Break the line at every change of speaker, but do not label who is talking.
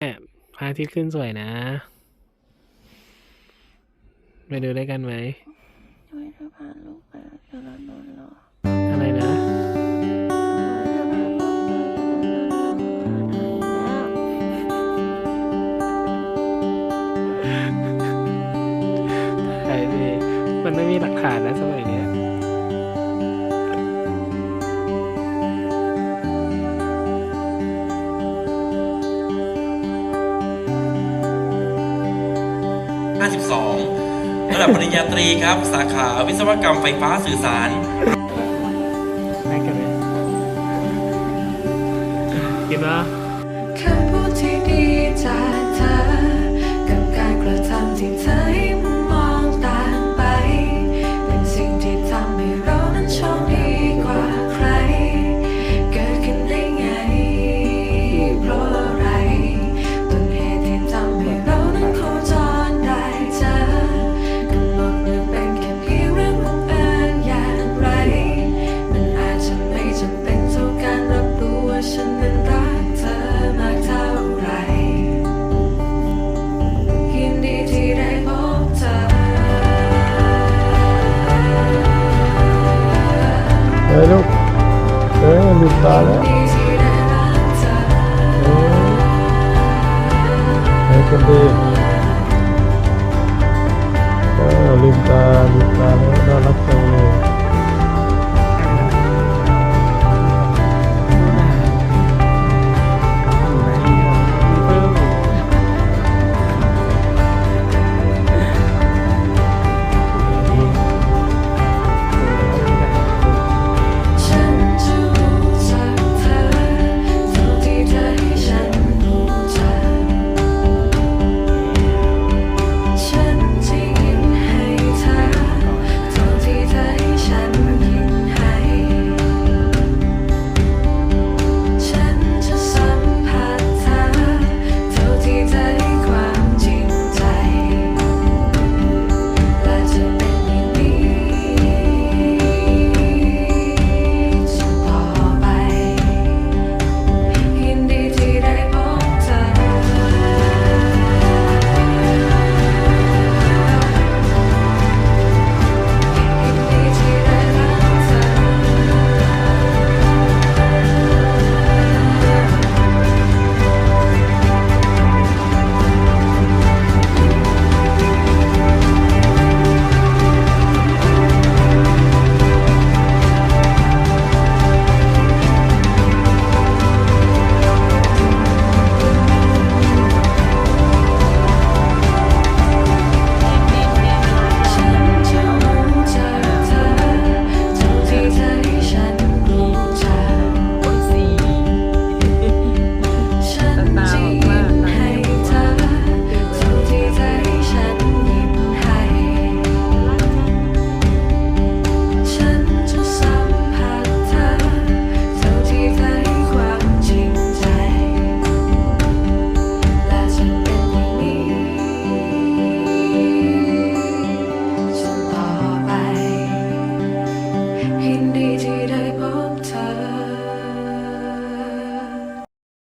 แอบพระอาทิตย์ขึ้นสวยนะไปดูด้วยกันไหม
ช่วยเธอพาลูกไปเดี๋ยวเราโดนหลอก
อะไรนะ
เธอพาลูกไปเดี๋ยวเราโดนหลอก
ใช่สิมันไม่มีหลักฐานนะสมัยเนี้ย
52 ระดับปริญญาตรีครับ สาขาวิศวกรรมไฟฟ้าสื่อสาร
ไปกันเลยกินปะ
คำพูดที่ดีจาก เฮ้ยลูกเฮ้ยมันตาแล้วเฮ้ยคนดีก็ลืมตา
ลืมตาแล้ว
น่ารักจัง
เลย